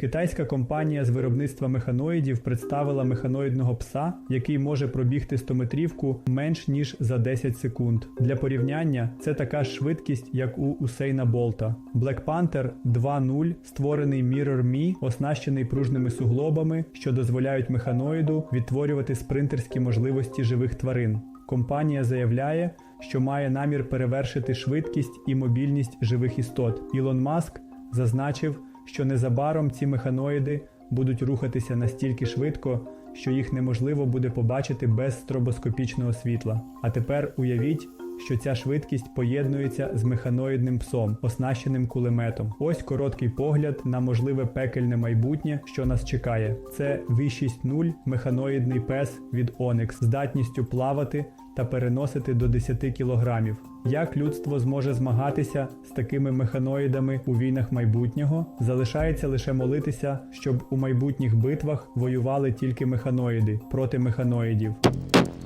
Китайська компанія з виробництва механоїдів представила механоїдного пса, який може пробігти 100-метрівку менш ніж за 10 секунд. Для порівняння це така ж швидкість, як у Усейна Болта. Black Panther 2.0, створений Mirror Me, оснащений пружними суглобами, що дозволяють механоїду відтворювати спринтерські можливості живих тварин. Компанія заявляє, що має намір перевершити швидкість і мобільність живих істот. Ілон Маск зазначив, що незабаром ці механоїди будуть рухатися настільки швидко, що їх неможливо буде побачити без стробоскопічного світла. А тепер уявіть, що ця швидкість поєднується з механоїдним псом, оснащеним кулеметом. Ось короткий погляд на можливе пекельне майбутнє, що нас чекає. Це V60 механоїдний пес від Onyx, здатністю плавати та переносити до 10 кілограмів. Як людство зможе змагатися з такими механоїдами у війнах майбутнього? Залишається лише молитися, щоб у майбутніх битвах воювали тільки механоїди проти механоїдів.